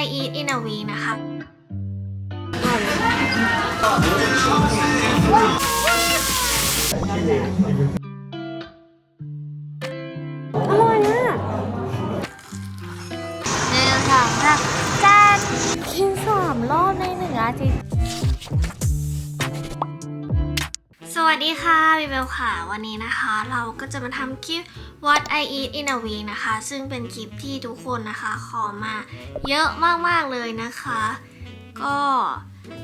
What I eat in a week นะคะอร่อยอะหนึ่งสองสามจานกินสามรอบในหนึ่งอาทิตย์ วัสดีค่ะบิเบลค่ะวันนี้นะคะ เราก็จะมาทำคลิป What I eat in a week นะคะ ซึ่งเป็นคลิปที่ทุกคนนะคะขอมาเยอะมากๆเลยนะคะ ก็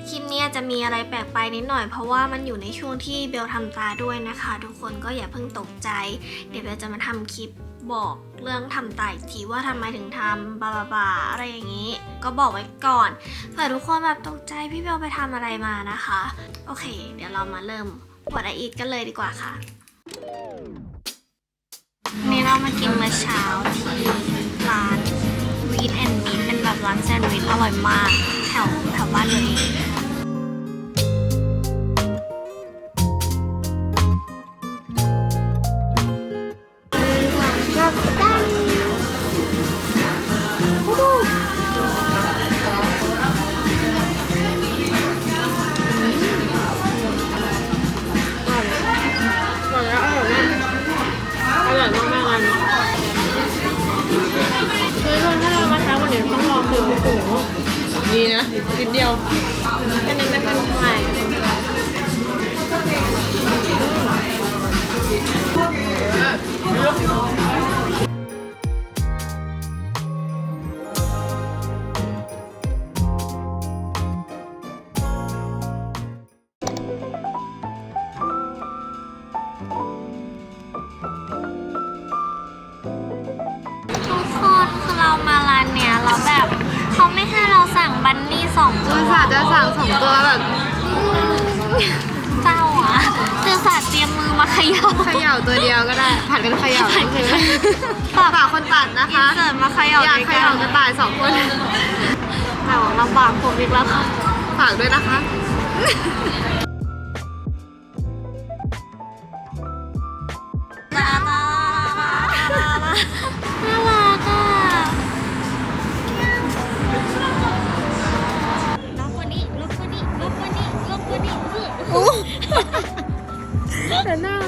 คลิปนี้จะมีอะไรแปลกไปนิดหน่อย เพราะว่ามันอยู่ในช่วงที่เบลทำตาด้วยนะคะ ทุกคนก็อย่าเพิ่งตกใจ เดี๋ยวเบลจะมาทำคลิปบอกเรื่องทำตาอีกทีว่าทำไมถึงทำบาบาบาอะไรอย่างนี้ ก็บอกไว้ก่อนเผื่อทุกคนแบบตกใจพี่เบลไปทำอะไรมานะคะ โอเค เดี๋ยวเรามาเริ่ม What I eat กันเลยดีกว่าค่ะนี่เรามากินมื้อเช้าที่ร้านวีทแอนด์มีทเป็นแบบร้านแซนด์วิชอร่อยมาก แถวแถวบ้านเลย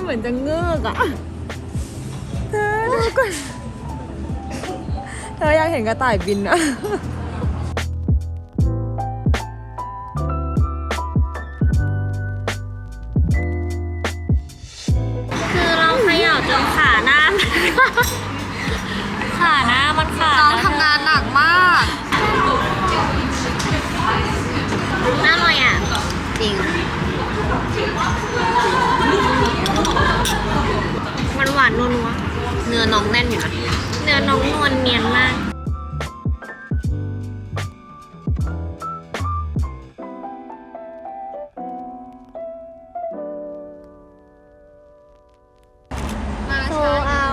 เหมือนจะเงือกอะ เธอดูก่อนเธออยากเห็นกระต่ายบินอะานนัวเนื้อน้องแน่นอยู่นะๆเนื้อน้องนวลเนียนมากมาโซช้าเอา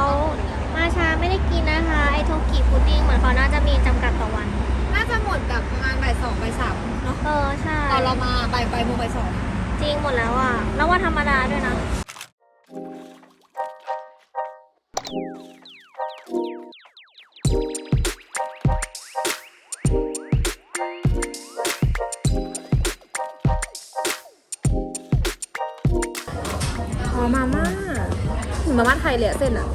มาช้าไม่ได้กินนะคะ ไอโทกิพุดดิ้งเหมือนเขาน่าจะมีจำกัดต่อวัน น่าจะหมดแบบประมาณบ่ายสองบ่ายสามเนาะเออ ใช่ ตอนเรามาบ่ายบ่ายโมงบ่ายสองจริงหมดแล้วอะ แล้วว่าธรรมดาด้วยนะ เหมือนมาม่าไทยเลยอะเส้นอะ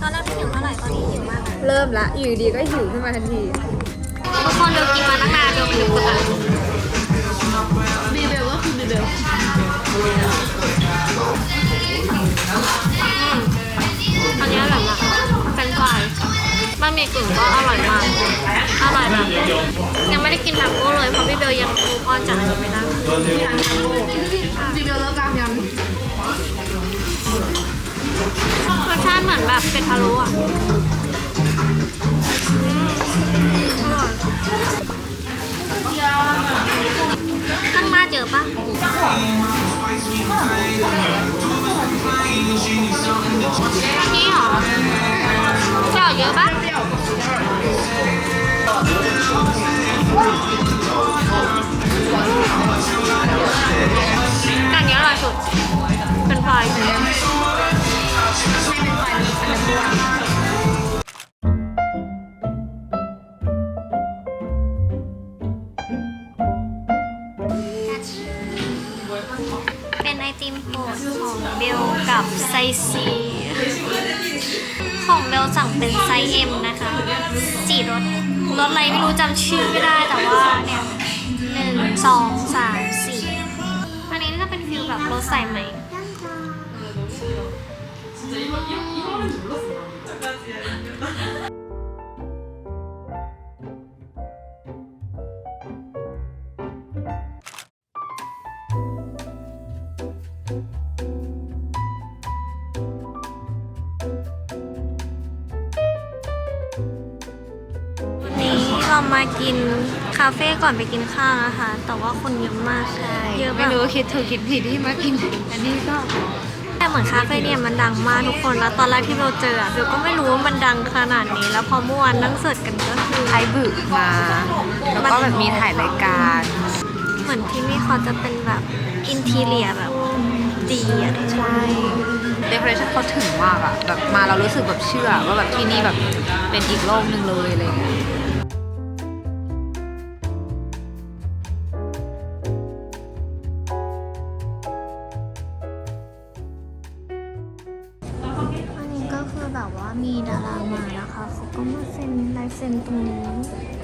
ตอนแรกไม่หิวเท่าไหร่ตอนนี้หิวมากเลยเริ่มละ อยู่ดีก็หิวขึ้นมาทันที ทุกคนเดี๋ยวกินมาตั้งนานเดี๋ยวมันจะปวดอะบีเบลก็คือบีเบลอันนี้อร่อยมากเป็นไฟรายบะหมี่กึ่งก็อร่อยมาก อร่อยแบบยังไม่ได้กินแบบโก้เลยเพราะพี่เบลยังมูออนจากอันนี้ไม่ได้ บีเบลเลิกการย รสชาติเหมือนแบบเป็ดพะโล้อะอืมอร่อยข้างมาเจอปะอันนี้เหรอเจียวเยอะปะกันนี้อร่อยสุดเป็น เป็นไอติมโปรดของเบลกับไซซี ของเบลสั่งเป็นไซส์เอ็มนะคะสี่รสรสอะไรไม่รู้จำชื่อไม่ได้แต่ว่าเนี่ยหนึ่งสองสามสี่อันนี้ก็เป็นฟิลแบบรสใส่ใหม่าเฟ่ก่อนไปกินข้าวนะคะ แต่ว่าคนเยอะมากเยอะแบไม่บรู้คิดถูกคิดผิดที่มากินอันนี้ก็แต่เหมือนคาเฟ่เนี่ยมันดังมากทุกคนแล้วตอนแรกที่เราเจออะเราก็ไม่รู้ว่ามันดังขนาดนี้ แล้วพอเมื่อวานนั่งเสิร์ชกันก็คือไทยบึกมา แล้วก็แบบมีถ่ายรายการเหมือนที่นี่เขาจะเป็นแบบอินทีเรียแบบดีอะทุกคนใช่เดคอเรชั่นเขาถึงมากอะแบบมาเรารู้สึกแบบเชื่อว่าแบบที่นี่แบบเป็นอีกโลกหนึ่งเลยอะไรอย่างเงี้ย เซ็นตรงนี้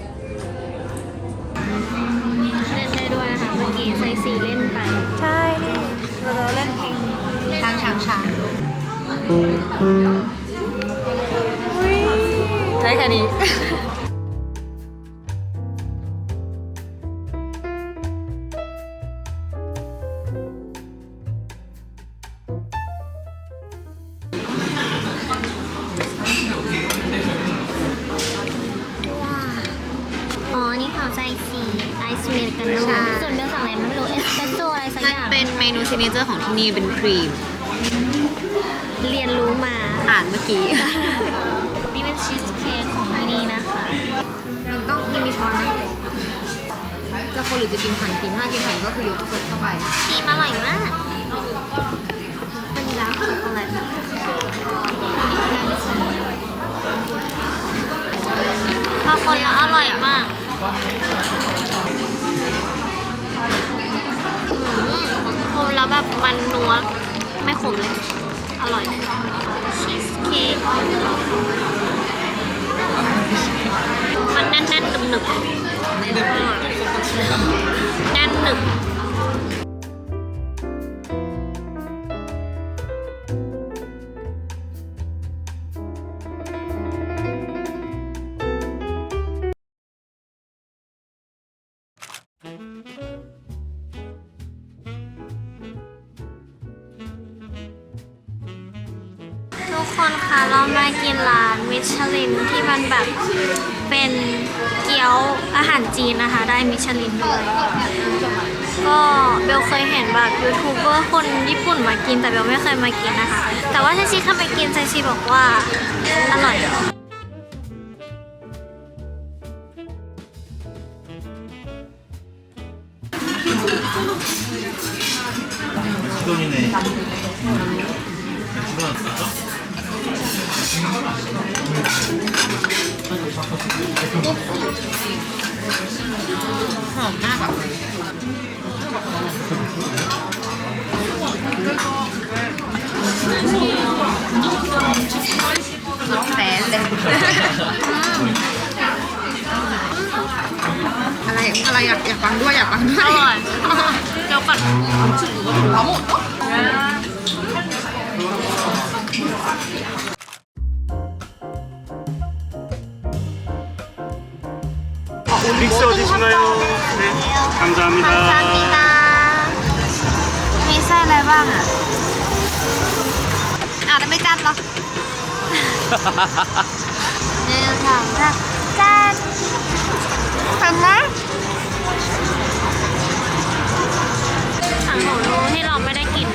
มันนัว ไม่ขมเลย อร่อย ชีสเค้ก มันแน่นๆหนึบๆแน่นหนึบิชลินด้วยก็เบลเคยเห็นแบบยูทูบเบอร์คนญี่ปุ่นมากิน แต่เบลไม่เคยมากินนะคะ แต่ว่าเาชีเข้าไปกินเาชีบอกว่าอร่อยど、 หอมมากอะน้องแสนเลย อะไร อะไรอยากอยากฟังด้วยอยากฟังด้วยเจ้าปั๊แล้หมดเนอะ ไรบ้างอะอะแล้วไม่จัดเหรอหนึ่งสองสามจ้าทำไหมถังของรู้ที่เราไม่ได้กิน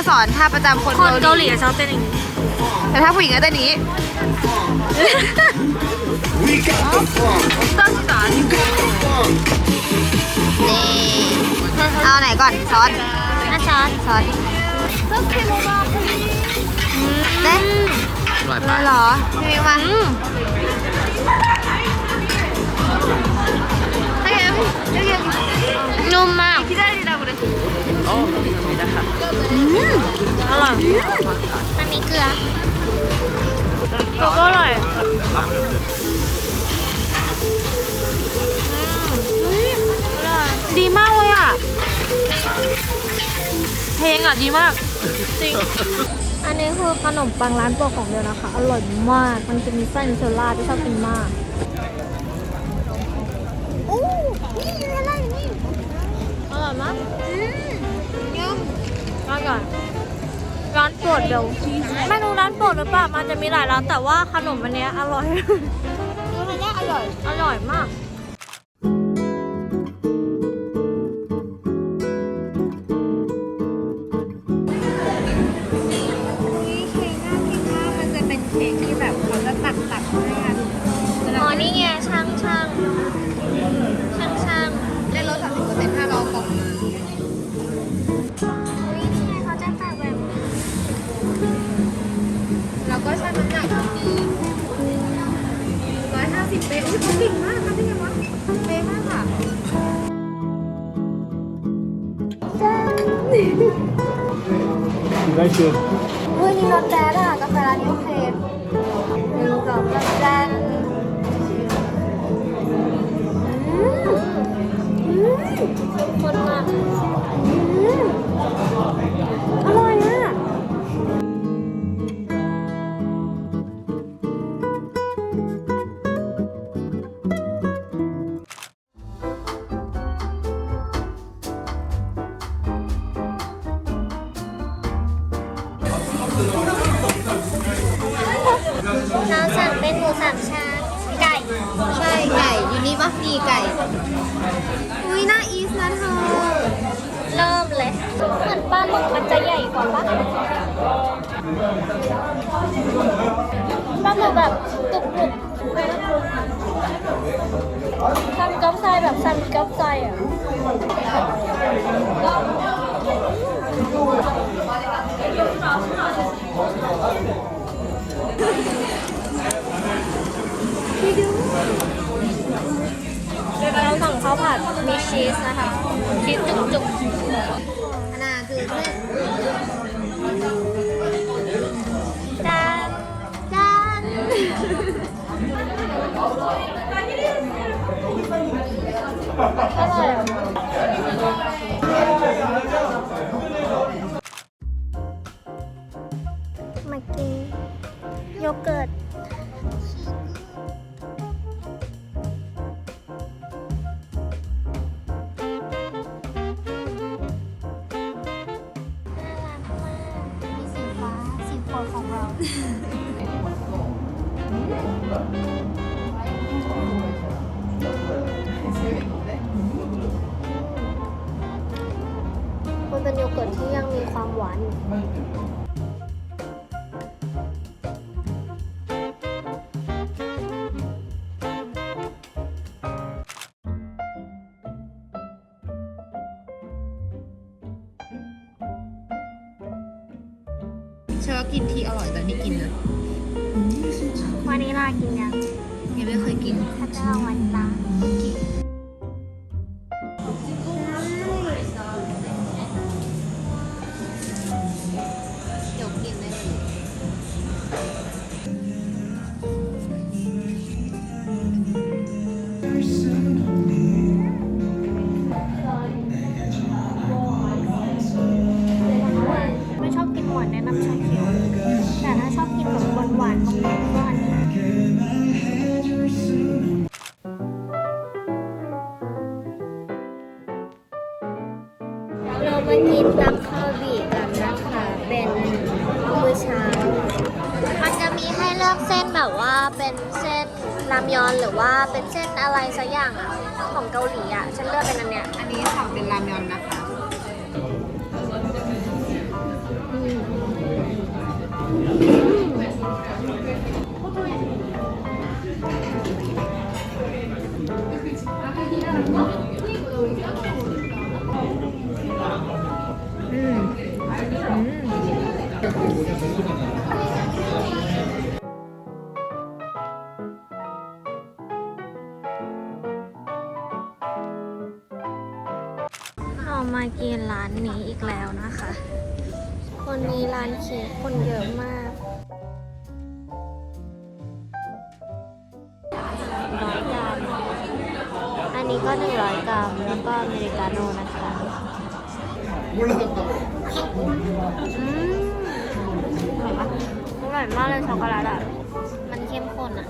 อันนี้เบลสอนท่าประจำคนคนเกาหลีอะชอบเต้นอย่างนี้แต่ถ้าผู้หญิงก็เต้นอย่างนี้ต้องสอนนี่เอาไหนก่อนซอสน่าช้อนซอสเต้นอร่อยเลปะยเหรอพี่มิวมาให้เอ็มให้เอ็มนุ่มมากพี่ได้ดีด เกลือแล้วก็อร่อยดีมากเลยอะ เพลงอะดีมากอันนี้คือขนมปังร้านโปรดของเดียวนะคะ อร่อยมาก มันจะมีไส้นิเทลล่าที่ชอบกินมากโอ้นี่อะไรนี่ อร่อยมากอืมอร่อย ร้านโปรดเดียวไม่รู้ร้านโปรดหรือเปล่ามันจะมีหลายร้านแต่ว่าขนมอันเนี้ยอร่อยอันนี้อร่อย อร่อยมาก Vai ser. สั่งเป็นหมูสามชั้นไก่ใช่ไก่อยู่นี่ปะมีไก่ อุ้ยน่าอีสนะเธอ เริ่มเลยเหมือนปลาหมึกมันจะใหญ่กว่าปะปลาหมึกแบบกรุบกรุบซันก๊อปไซแบบซันก๊อปไซอะาวผัดมีชีสนะคะชีสจุกจุกอันน่ะคือเพื่อนจานจานอร่อย เชื่อว่ากินทีอร่อยแต่ไม่กินนะวานิลากินยังยังไม่เคยกิน ถ้าจะเอาวานิลากิน มากินตักข้าวบีกันนะคะเป็นมื้อเช้า มันจะมีให้เลือกเส้นแบบว่าเป็นเส้นรามยอนหรือว่าเป็นเส้นอะไรสักอย่างอะของเกาหลีอะฉันเลือกเป็นอันเนี้ยอันนี้สั่งเป็นรามยอนนะคะ เรามากินร้านนี้อีกแล้วนะคะคนนี้ร้านเค้กคนเยอะมากร้อยกรัมอันนี้ก็หนึ่งร้อยกรัมแล้วก็อเมริกาโน่นะคะ อืม อร่อยปะอร่อยมากเลยช็อกโกแลตอะ มันเข้มข้นอะ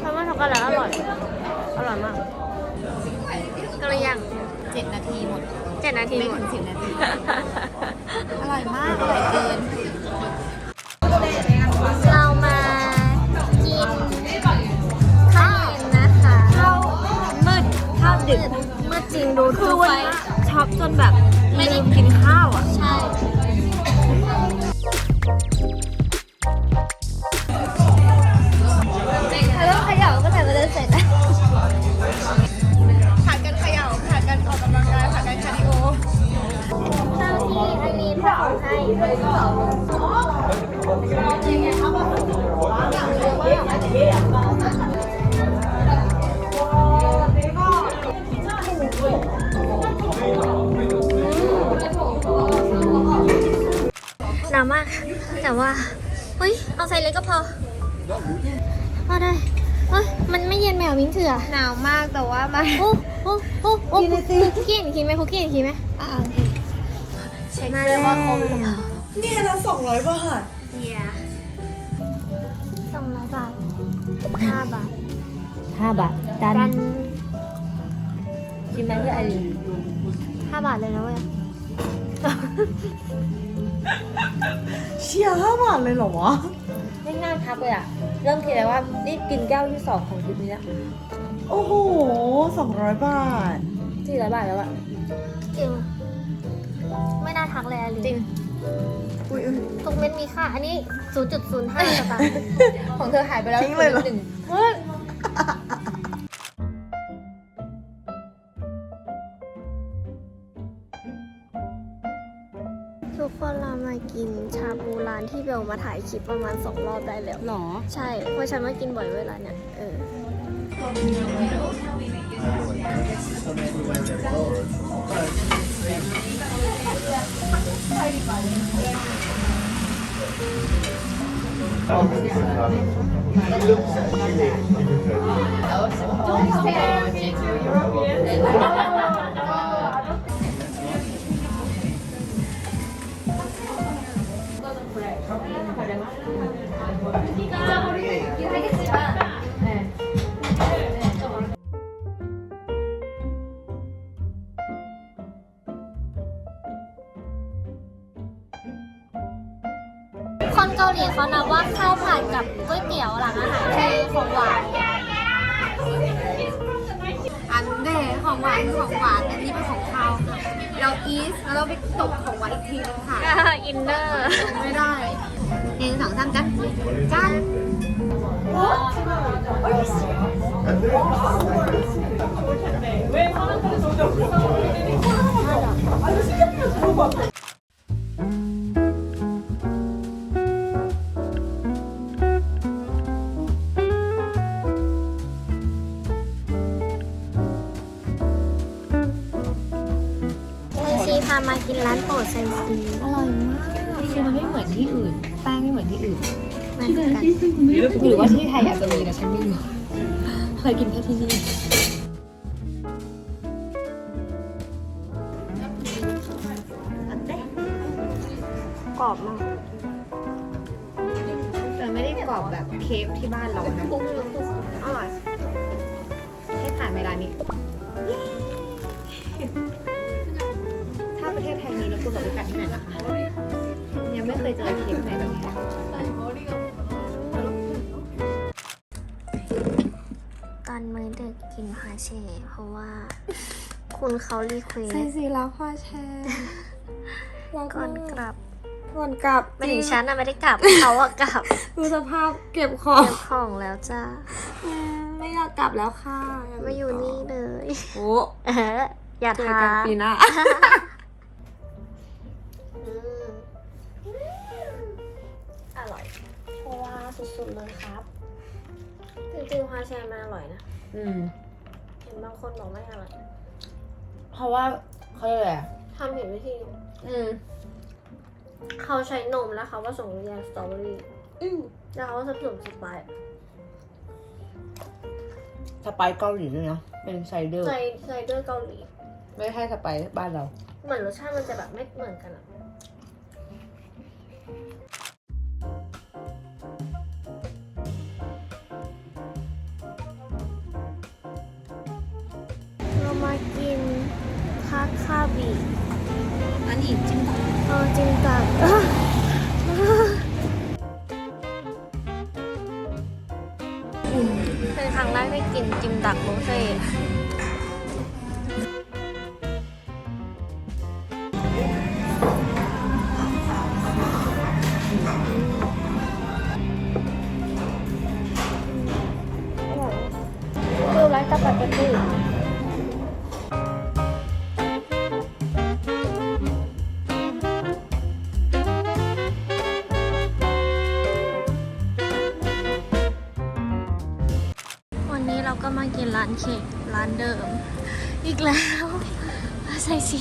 เพราะว่าช็อกโกแลตอร่อย อร่อยมากก็เลยยังเจ็ดนาทีหมดเจ็ดนาทีไม่หมถึดงสิบนาที อร่อยมาก อร่อยเกิน ดึกมืดจริงดูคือไฟวันนี้ช็อกจนแบบลืมกินข้าวอะ ใช่ แล้วเขย่าก็ใส่มาเลยเสร็จนะผัดกันเขย่าผัดกันออกกำลังกายผัดกันคาร์ดิโอเจ้าที่อันนี้พ่อของให้หนาวมาก แต่ว่าเฮ้ยเอาใส่เล็กก็พอพอได้เฮ้ยมันไม่เย็นแมวมิ้งเถื่อหนาวมากแต่ว่ามาโอ้โอ้โอ้โอ้คุกกี้เห็นคิดไหมคุกกี้เห็นคิดไหมอ่าโอเคเช็คเลยว่าครบหรือเปล่าเนี่ยละสองร้อยบาทเยียสองร้อยบาทห้าบาทห้าบาทดันดันกินไหมเพื่อไอรีนห้าบาทเลยนะเว้ย เชียร์ห้าบาทเลยเหรอวะ ไม่น่าทักเลยอะ เริ่มคิดแล้วว่านี่กินแก้วที่สองของทริปนี้นะโอ้โหสองร้อยบาท สี่ร้อยบาทแล้วอะ จริง ไม่น่าทักเลยอะลินจริง อุ้ยอุ๊ย ทุกเม็ดมีค่า อันนี้ 0.05สตางค์ของเธอหายไปแล้วทิ้งเลยเหรอ หนึ่งทุก กินชาบูร้านที่เบลมาถ่ายคลิปประมาณสองรอบได้แล้ว หรอ ใช่ เพราะฉันมากินบ่อยเวลาเนี่ย เออ คนเกาหลีเขานับว่าข้าวผัดกับก๋วยเตี๋ยวหลังอาหารคือของหวาน ของหวานคือของหวานอันนี้เป็นของคาวค่ะ เราอีสแล้วเราไปตกของหวานอีกทีนึงค่ะ อินเนอร์ ไม่ได้หนึ่งสองสามจันจัน รอบมากแต่ไม่ได้กรอบแบบเค้กที่บ้านเรานะอร่อย ให้ผ่านเวลานี้ ถ้าประเทศแทงนี้แล้วกูกับไปกัดที่ไหนนะคะยังไม่เคยเจอเค้กไหนแบบนี้ตอนมื้อดึกกินพาเช่เพราะว่า คุณเขารีเควสใส่สีแล้วพ่อแชร์แล้วก่อนกลับ ก่อนกลับไม่ถึงฉันอะไม่ได้กลับเขาอะกลับดูสภาพเก็บของเก็บของแล้วจ้าอืมไม่อยากกลับแล้วค่ะกมาอยู่นี่เลยโอ้เอออย่าเจอท้ากันปีหน้าอืมอร่อยเพราะว่าสุดๆเลยครับจริงๆพาเช่มันอร่อยนะอืมเห็นบางคนบอกไม่อร่อยเพราะว่าเขาเรียกอะไรอะทำผิดวิธีอืม เขาใช้นมแล้วเขาผสมยาสตรอเบอรี่อืมแล้วเขาผสมสไปซ์สไปซ์เกาหลีด้วยนะเป็นไซเดอร์ไซไซเดอร์เกาหลี ไม่ใช่สไปซ์บ้านเรา เหมือนรสชาติมันจะแบบไม่เหมือนกันอะเรามากินคาคาบีอันนี้จิ้มตับ เอาจริงจังเป็นครั้งแรกที่กินจิมดักโรเซ่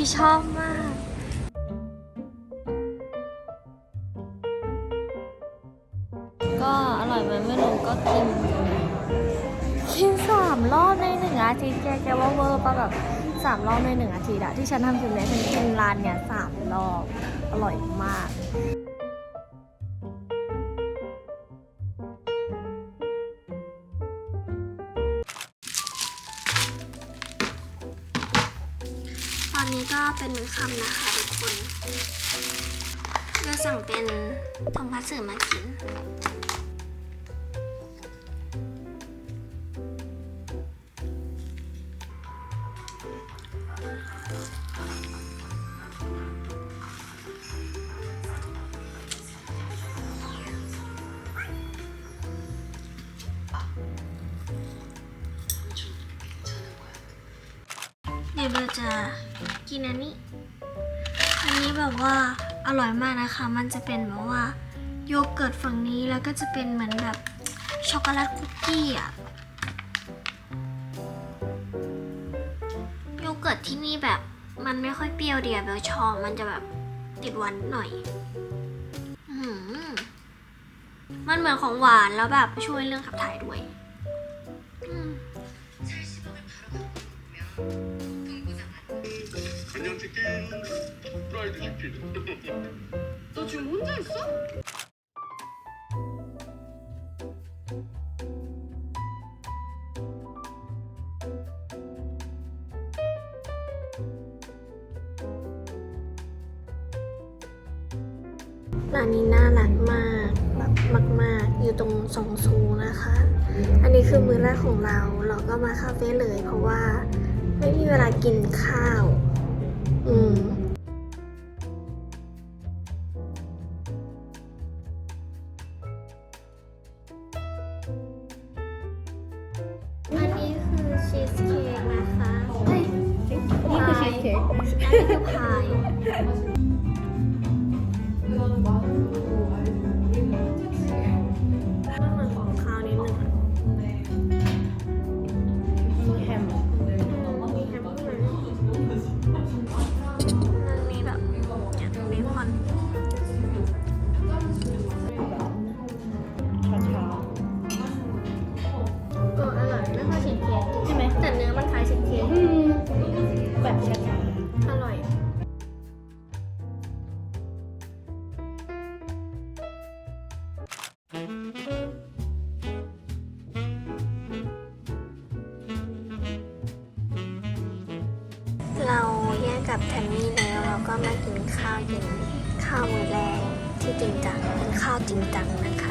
ที่ชอบมาก ก็อร่อยไหมไม่รู้ก็กิน กินสามรอบในหนึ่งอาทิตย์แกแกว่าเวอร์ปะแบบสามรอบในหนึ่งอาทิตย์อะที่ฉันทำคลิปเนี้ยฉันกินร้านเนี้ยสามรอบ อร่อยมาก เป็นมื้อค่ำนะคะทุกคนเราสั่งเป็นทงคัตสึมากิน ก็จะเป็นเหมือนแบบช็อกโกแลตคุกกี้อะโยเกิร์ตที่นี่แบบมันไม่ค่อยเปรี้ยวเดียวเบลชอบมันจะแบบติดหวานหน่อย อื้อหือมันเหมือนของหวานแล้วแบบช่วยเรื่องขับถ่ายด้วยอืม 된장치킨, 프라이드 치킨. 너 지금 혼자 있어? คาเฟ่เลย เพราะว่าไม่มีเวลากินข้าว อืม ก็มากินข้าวเย็นข้าวมื้อแรงที่จริงจังเป็นข้าวจริงจังนะคะ